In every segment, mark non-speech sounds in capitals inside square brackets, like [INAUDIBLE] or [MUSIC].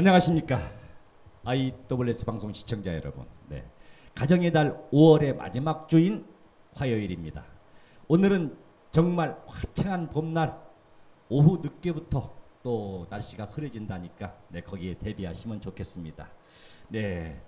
안녕하십니까 IWS 방송 시청자 여러분. 네. 가정의 달 5월의 마지막 주인 화요일입니다. 오늘은 정말 화창한 봄날 오후 늦게부터 또 날씨가 흐려진다니까 네 거기에 대비하시면 좋겠습니다. 네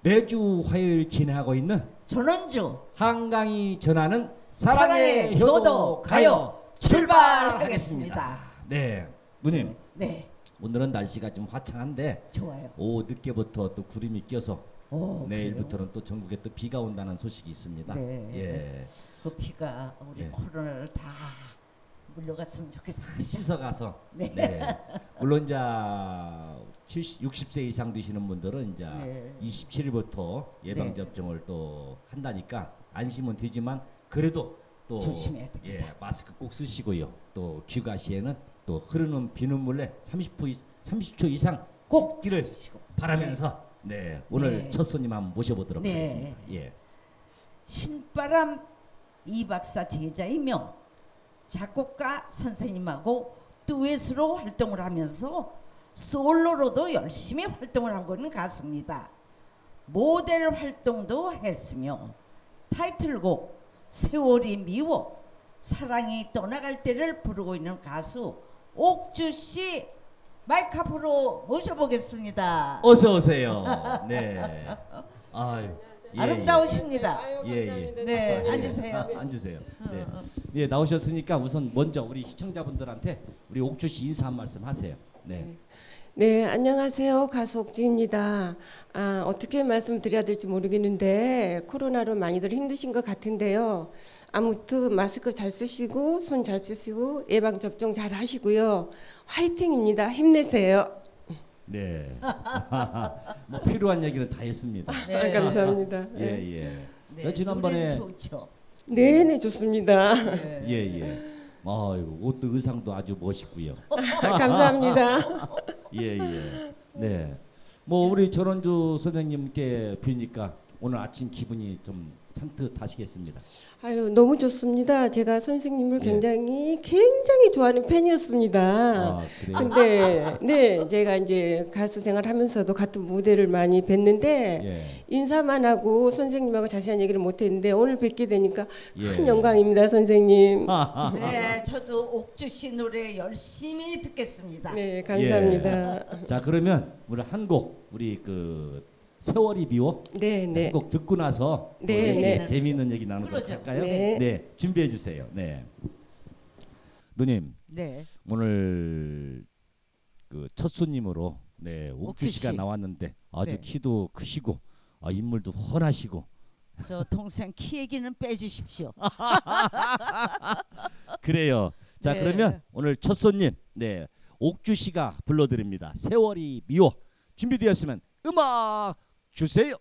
매주 화요일 진행하고 있는 전원주 한강이 전하는 사랑의 사랑의 효도 가요 출발하겠습니다. 네 누님 네 오늘은 날씨가 좀 화창한데 좋아요. 오후 늦게부터 또 구름이 껴서 오, 내일부터는 또 전국에 또 비가 온다는 소식이 있습니다. 네. 예. 그 비가 우리 네. 코로나를 다 물려갔으면 좋겠습니다. 씻어 가서 네. 네. 물론 자 70, 60세 이상 되시는 분들은 이제 네. 27일부터 예방 네. 접종을 또 한다니까 안심은 되지만 그래도 또 조심해야 됩니다. 예, 마스크 꼭 쓰시고요. 또 귀가 시에는 또 흐르는 비눗물에 30초, 이- 30초 이상 꼭 기를 쓰시고. 바라면서 네, 오늘 네. 첫 손님 한번 모셔보도록 네. 하겠습니다. 예. 신바람 이 박사 제자이며 작곡가 선생님하고 듀엣으로 활동을 하면서 솔로로도 열심히 활동을 하고 있는 가수입니다. 모델 활동도 했으며 타이틀곡 세월이 미워 사랑이 떠나갈 때를 부르고 있는 가수 옥주 씨 마이크 앞으로 모셔보겠습니다. 어서 오세요. [LAUGHS] 네. 아유. 예, 아름다우십니다. 예, 예. 네, 예. 앉으세요. 아, 앉으세요. 네. 예, 나오셨으니까 우선 먼저 우리 시청자분들한테 우리 옥주 씨 인사 한 말씀 하세요. 네. 네, 안녕하세요. 가수 옥주입니다. 아, 어떻게 말씀드려야 될지 모르겠는데 코로나로 많이들 힘드신 것 같은데요. 아무튼 마스크 잘 쓰시고 손 잘 쓰시고 예방 접종 잘 하시고요. 화이팅입니다. 힘내세요. 네. [LAUGHS] 뭐 필요한 얘기는 다 했습니다. 아, 감사합니다. 예, 예. 네, 지난번에 노래는 좋죠. 네, 네, 좋습니다. 네. 예, 예. 아유, 옷도 의상도 아주 멋있고요. [LAUGHS] 감사합니다. [LAUGHS] 예, 예. 네. 뭐 우리 전원주 선생님께 뵈니까 오늘 아침 기분이 좀 산뜻 하시겠습니다. 아유, 너무 좋습니다. 제가 선생님을 예. 굉장히 굉장히 좋아하는 팬이었습니다. 아, 그래요? 근데 네 제가 이제 가수 생활하면서도 같은 무대를 많이 뵀는데 예. 인사만 하고 선생님하고 자세한 얘기를 못했는데 오늘 뵙게 되니까 큰 예. 영광입니다 선생님. [LAUGHS] 네, 저도 옥주 씨 노래 열심히 듣겠습니다. 네 감사합니다. 자, 그러면 우리 한 곡 우리 그 세월이 비워 네 네. 한곡 듣고 나서 네, 우리 네. 재미있는 얘기 나누도록 그러죠. 할까요? 네. 준비해 주세요. 네. 누님, 네. 오늘 그 첫 손님으로 네, 옥주 옥주 씨가 씨. 나왔는데 아주 네. 키도 크시고 아, 인물도 훤하시고 저 동생 키 얘기는 빼주십시오. [LAUGHS] 그래요. 자 네. 그러면 오늘 첫 손님 네 옥주 씨가 불러드립니다. 세월이 미워 준비되었으면 음악 주세요.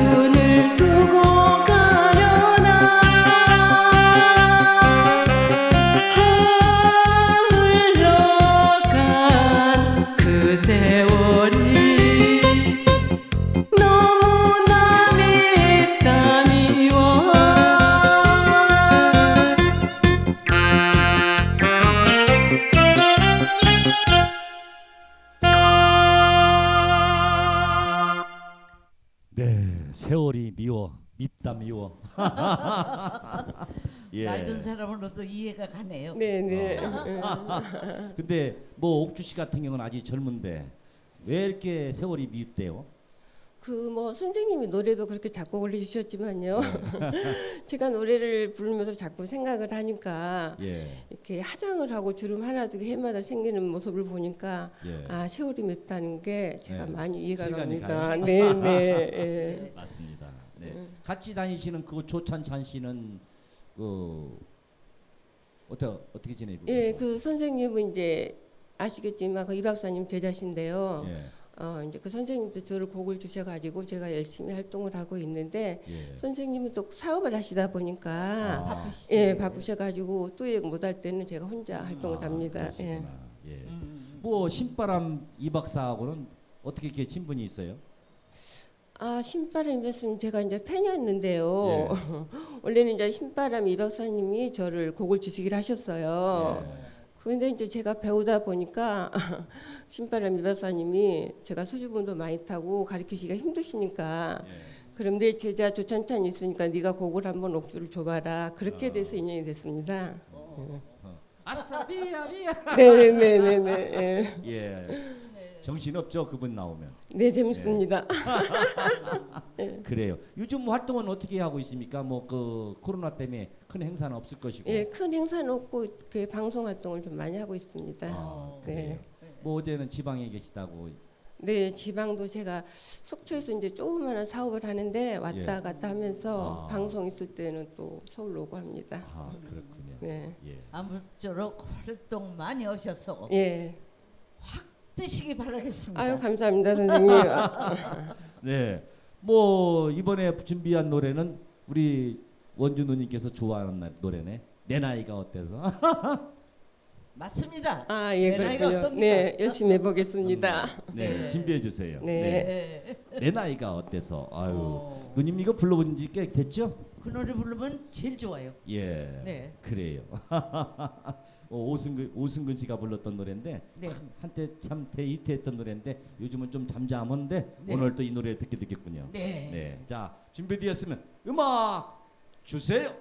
내 청춘을 두고 사람으로도 이해가 가네요. 네, 네. [LAUGHS] 근데 뭐 옥주 씨 같은 경우는 아직 젊은데 왜 이렇게 세월이 밉대요? 그 뭐 선생님이 노래도 그렇게 작곡을 해주셨지만요. [LAUGHS] 제가 노래를 부르면서 자꾸 생각을 하니까 예, 이렇게 화장을 하고 주름 하나 두개 해마다 생기는 모습을 보니까 예, 아 세월이 맵다는 게 제가 네. 많이 이해가 갑니다. 가요? [LAUGHS] 네, 네. 예. 맞습니다. 네, 같이 다니시는 그 조찬찬 씨는 그 어떻게 어떻게 지내고 예? 그 선생님은 이제 아시겠지만 그 이 박사님 제자신데요. 예, 어 이제 그 선생님도 저를 곡을 주셔가지고 제가 열심히 활동을 하고 있는데 예. 선생님은 또 사업을 하시다 보니까 아. 바쁘시죠. 예 바쁘셔가지고 뚜역 못할 때는 제가 혼자 활동을 아, 합니다. 예. 그러시구나. 예. 음. 뭐 신바람 이 박사하고는 어떻게 이렇게 친분이 있어요? 아 신바람 이 박사님 제가 이제 팬이었는데요. 예. [LAUGHS] 원래는 이제 신바람 이 박사님이 저를 곡을 주시기로 하셨어요. 예. 그런데 이제 제가 배우다 보니까 [LAUGHS] 신바람 이 박사님이 제가 수줍음도 많이 타고 가르치기가 힘드시니까 예. 그런데 제자 조찬찬 있으니까 네가 곡을 한번 옥주를 줘봐라 그렇게 아. 돼서 인연이 됐습니다. 아싸 비야 비야. 네네네네. 예. 예. 정신 없죠 그분 나오면. 네 재밌습니다. [LAUGHS] 그래요. 요즘 활동은 어떻게 하고 있습니까? 뭐 그 코로나 때문에 큰 행사는 없을 것이고. 예, 큰 행사는 없고 그 방송 활동을 좀 많이 하고 있습니다. 아, 네. 그래요. 뭐 어제는 지방에 계시다고. 네, 지방도 제가 속초에서 이제 조그마한 사업을 하는데 왔다 예. 갔다 하면서 아. 방송 있을 때는 또 서울로 오고 합니다. 아 그렇군요. 네. 예. 아무쪼록 활동 많이 하셔서 예. 뜨시기 바라겠습니다. 아유 감사합니다 선생님. [LAUGHS] 네. 뭐 이번에 준비한 노래는 우리 원주 누님께서 좋아하는 나- 노래네. 내 나이가 어때서? [LAUGHS] 맞습니다. 아 예 내 나이가 그렇군요. 어떻습니까? 네 열심히 해보겠습니다. 네, 네. 준비해 주세요. 네. 네. 내 나이가 어때서? 아유. 어, 누님 이거 불러본 지 꽤 됐죠? 그 노래 부르면 제일 좋아요. 예. 네. 그래요. [LAUGHS] 어, 오승근 오승근 씨가 불렀던 노래인데 네. 한때 참 대히트했던 노래인데 요즘은 좀 잠잠한데 네. 오늘 또 이 노래 듣게 됐겠군요. 네. 네. 자, 준비되었으면 음악 주세요.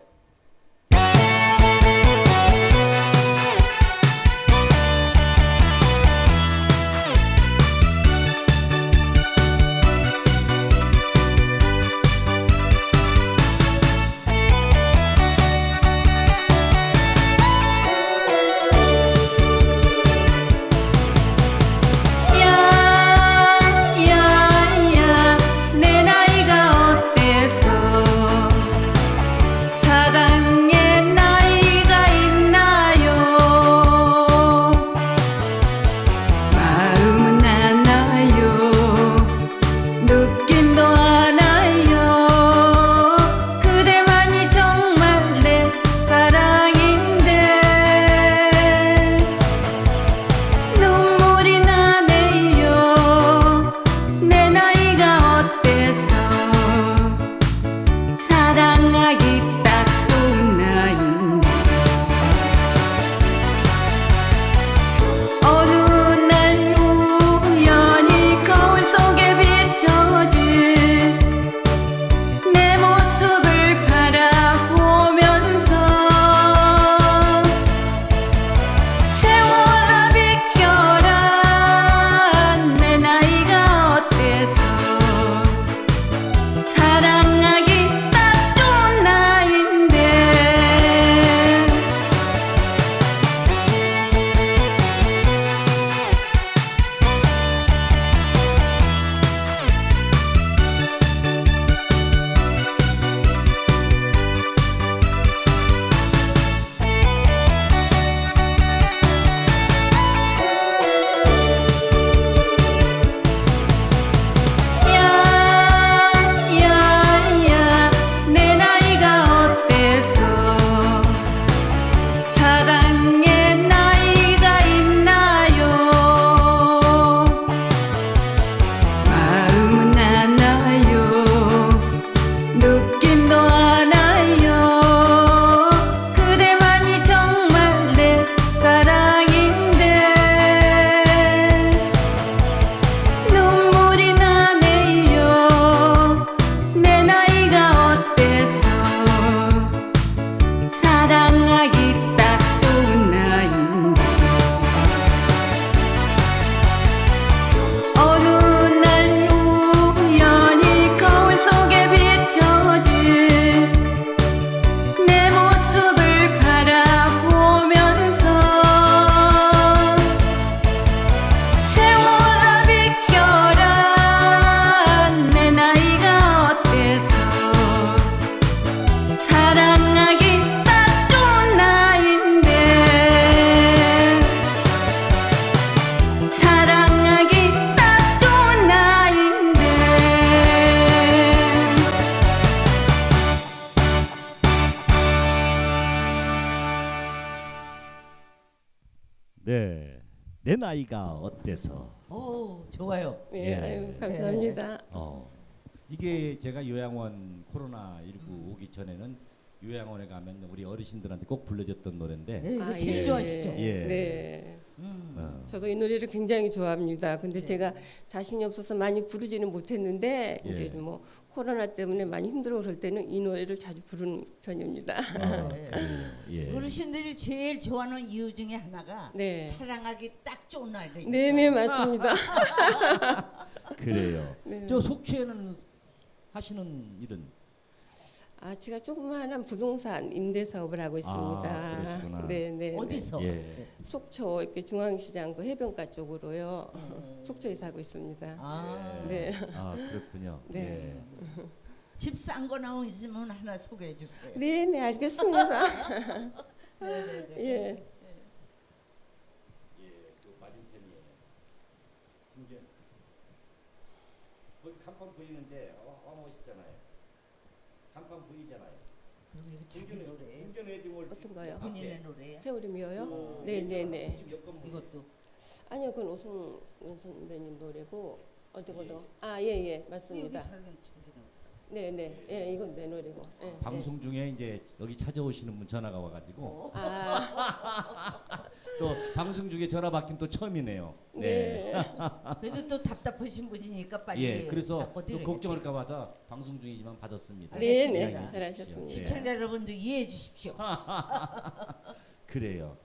나이가 어때서? 오 좋아요. 네, 예. 아유, 감사합니다. 어 이게 제가 요양원 코로나 19 오기 전에는 요양원에 가면 우리 어르신들한테 꼭 불러줬던 노래인데 네, 이거 아, 제일 예. 좋아하시죠. 예. 네. 음. 어, 저도 이 노래를 굉장히 좋아합니다. 근데 네. 제가 자신이 없어서 많이 부르지는 못했는데 예. 이제 뭐 코로나 때문에 많이 힘들어 그럴 때는 이 노래를 자주 부르는 편입니다. 어, [LAUGHS] 네. 예. 어르신들이 제일 좋아하는 이유 중에 하나가 네. 사랑하기 딱 좋은 날이니까. 네, 네, 맞습니다. [LAUGHS] 그래요. 네. 저 속초에는 하시는 일은 아, 제가 조그마한 부동산 임대 사업을 하고 있습니다. 아, 그러시구나. 네, 네. 어디서? 예. 속초 이렇게 중앙시장 그 해변가 쪽으로요. 음. 속초에서 하고 있습니다. 아, 네. 아 그렇군요. [LAUGHS] 네. 예. 집싼 거 나온 있으면 하나 소개해 주세요. 네, 네, 알겠습니다. [LAUGHS] [LAUGHS] 네, 네, 네. 예. 예, 그 맞은편이에요. 이제 거기 간판 보이는데 어. 간판 보이잖아요. 그럼 이거 자기 노래. 운전 회중을 어떤 거요? 본인의 노래야. 세월이 미워요? 어, 네, 네, 네. 지금 여권 보이죠? 이것도 아니요, 그건 오승훈 선배님 노래고 어디 예. 거도 아, 예, 예, 여기 맞습니다. 자기 노래. 네, 네, 예, 이건 내 노래고. 예, 예. 방송 중에 이제 여기 찾아오시는 분 전화가 와가지고 어? 아, [LAUGHS] 또 방송 중에 전화 받긴 또 처음이네요. 네. [LAUGHS] 그래도 또 답답하신 분이니까 빨리 예, 그래서 또 바꿔드려야겠다. 걱정할까 봐서 방송 중이지만 받았습니다. 네, 알겠습니다. 네, 잘하셨습니다. 예. 시청자 여러분도 이해해 주십시오. [LAUGHS] 그래요.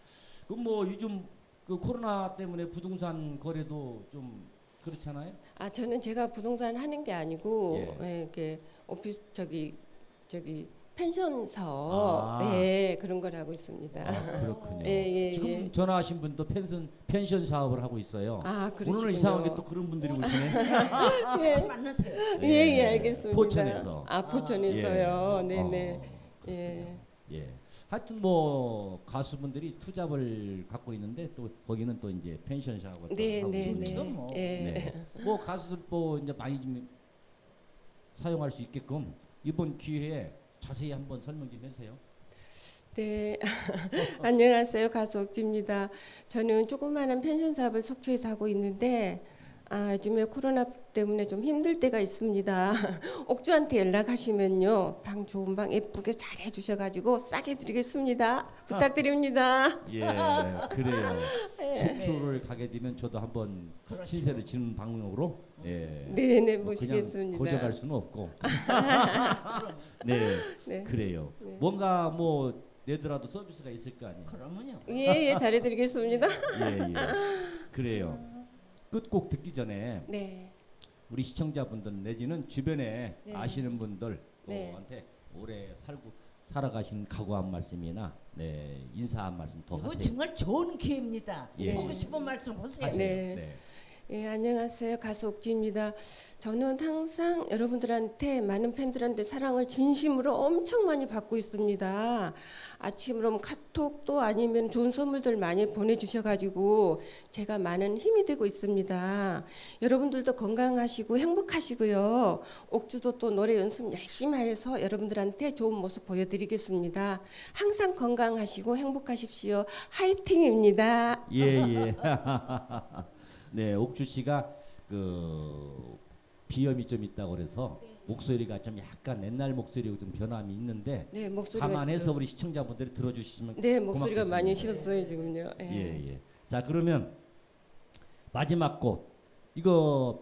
그뭐 요즘 그 코로나 때문에 부동산 거래도 좀 그렇잖아요. 아, 저는 제가 부동산 하는 게 아니고 예. 예, 이렇게 오피스 저기 저기 펜션 사업 아. 네, 그런 걸 하고 있습니다. 아, 그렇군요. [LAUGHS] 예, 예, 지금 예. 전화하신 분도 펜션 펜션 사업을 하고 있어요. 아, 그러시군요. 오늘은 이상하게 또 그런 분들이 오시네. [LAUGHS] 예. 같이 만나세요. 예, 예, 알겠습니다. 포천에서. 아, 포천에서요. 예. 네, 네. 어, 예. 예. 하여튼 뭐 가수분들이 투잡을 갖고 있는데 또 거기는 또 이제 펜션 사업을 또 네, 하고 네, 있습니다. 네. 뭐. 예. 네. 뭐 가수들 뭐 이제 많이 좀 사용할 수 있게끔 이번 기회에 자세히 한번 설명 좀 해주세요. 네. [LAUGHS] 안녕하세요. 가수 옥지입니다. 저는 조그마한 펜션 사업을 속초에서 하고 있는데 아, 요즘에 코로나 때문에 좀 힘들 때가 있습니다. [LAUGHS] 옥주한테 연락하시면요. 방 좋은 방 예쁘게 잘 해주셔가지고 싸게 드리겠습니다. 부탁드립니다. 예, 그래요. 속초를 가게 되면 저도 한번 그렇죠. 신세를 지는 방향으로 예. 네, 네, 뭐 모시겠습니다. 그냥 고정할 수는 없고. [LAUGHS] 네, 네. 그래요. 네. 뭔가 뭐 내더라도 서비스가 있을 거 아니에요. 그러면요. 예, 예, 잘해드리겠습니다. 예, 예. 그래요. 끝곡 듣기 전에 네. 우리 시청자분들 내지는 주변에 네. 아시는 분들한테 네. 오래 살고 살아가신 각오 한 말씀이나 네, 인사 한 말씀 더 이거 하세요. 정말 좋은 기회입니다. 예. 하고 싶은 말씀 하세요. 하세요. 네. 네. 예, 안녕하세요. 가수 옥지입니다. 저는 항상 여러분들한테 많은 팬들한테 사랑을 진심으로 엄청 많이 받고 있습니다. 아침으로 카톡도 아니면 좋은 선물들 많이 보내주셔가지고 제가 많은 힘이 되고 있습니다. 여러분들도 건강하시고 행복하시고요. 옥주도 또 노래 연습 열심히 해서 여러분들한테 좋은 모습 보여드리겠습니다. 항상 건강하시고 행복하십시오. 화이팅입니다. 예, 예. [LAUGHS] 네, 옥주 씨가 그 비염이 좀 있다고 그래서 목소리가 좀 약간 옛날 목소리하고 좀 변함이 있는데 네, 목소리가 감안해서 지금- 우리 시청자분들이 들어주시면 네, 목소리가 고맙겠습니다. 많이 쉬었어요 지금요. 예. 예, 예. 자, 그러면 마지막 곡 이거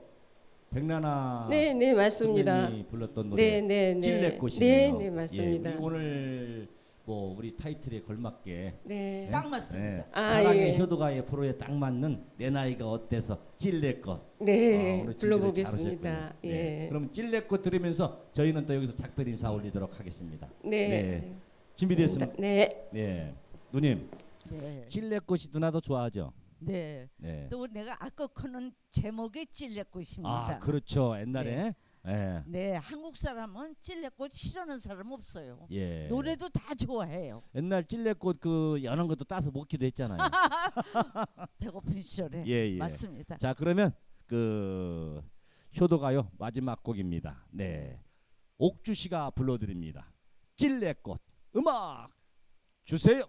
백나나 네, 네, 맞습니다. 선배님이 불렀던 노래 네, 네, 네. 찔레꽃이네요. 네, 네, 맞습니다. 예, 우리 오늘 뭐 우리 타이틀에 걸맞게 네. 딱 맞습니다. 아, 사랑의 예. 효도가의 프로에 딱 맞는 내 나이가 어때서 찔레꽃 네, 아, 오늘 불러보겠습니다. 잘하셨군요. 예. 네. 그럼 찔레꽃 들으면서 저희는 또 여기서 작별 인사 올리도록 하겠습니다. 네. 준비됐습니다. 네. 네. 누님, 네. 찔레꽃이 누나도 좋아하죠? 네. 네. 또 내가 아까 거는 제목이 찔레꽃입니다. 아, 그렇죠. 옛날에 예. 네, 한국 사람은 찔레꽃 싫어하는 사람 없어요. 예. 노래도 다 좋아해요. 옛날 찔레꽃 그 연한 것도 따서 먹기도 했잖아요. [LAUGHS] 배고픈 시절에. 예, 예. 맞습니다. 자, 그러면 그 효도가요 마지막 곡입니다. 네. 옥주 씨가 불러 드립니다. 찔레꽃 음악 주세요.